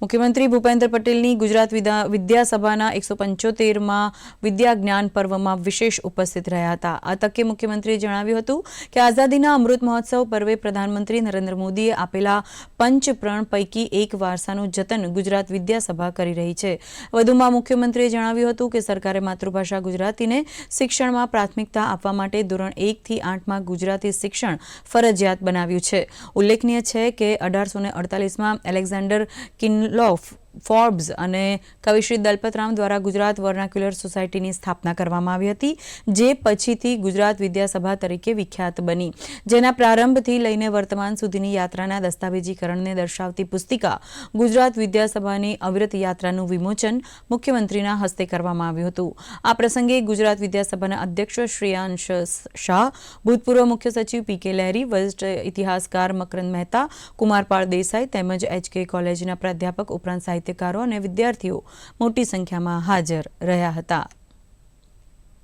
મુખ્યમંત્રી ભૂપેન્દ્ર પટેલની ગુજરાત વિદ્યાસભાના એકસો પંચોતેરમાં વિદ્યા જ્ઞાન પર્વમાં વિશેષ ઉપસ્થિત રહ્યા હતા. આ તકે મુખ્યમંત્રીએ જણાવ્યું હતું કે આઝાદીના અમૃત મહોત્સવ પર્વે પ્રધાનમંત્રી નરેન્દ્ર મોદીએ આપેલા પંચપ્રણ પૈકી એક વારસાનું જતન ગુજરાત વિદ્યાસભા કરી રહી છે. વધુમાં મુખ્યમંત્રીએ જણાવ્યું હતું કે સરકારે માતૃભાષા ગુજરાતીને શિક્ષણમાં પ્રાથમિકતા આપવા માટે ધોરણ એકથી આઠમાં ગુજરાતી શિક્ષણ ફરજિયાત બનાવ્યું છે. ઉલ્લેખનીય છે કે અઢારસો ને અડતાલીસમાં એલેક્ઝાન્ડર love ફોર્બ્સ અને કવિશ્રી દલપતરામ દ્વારા ગુજરાત વર્નાક્યુલર સોસાયટીની સ્થાપના કરવામાં આવી હતી, જે પછીથી ગુજરાત વિદ્યાસભા તરીકે વિખ્યાત બની. જેના પ્રારંભથી લઈને વર્તમાન સુધીની યાત્રાના દસ્તાવેજીકરણને દર્શાવતી પુસ્તિકા ગુજરાત વિદ્યાસભાની અવિરત યાત્રાનું વિમોચન મુખ્યમંત્રીના હસ્તે કરવામાં આવ્યું હતું. આ પ્રસંગે ગુજરાત વિદ્યાસભાના અધ્યક્ષ શ્રેયાંશ શાહ, ભૂતપૂર્વ મુખ્ય સચિવ પી કે લહેરી, વરિષ્ઠ ઇતિહાસકાર મકરંદ મહેતા, કુમારપાળ દેસાઈ તેમજ એચકે કોલેજના પ્રાધ્યાપક ઉપરાંત સાહિત્યકારો અને વિદ્યાર્થીઓ મોટી સંખ્યામાં હાજર રહ્યા હતા.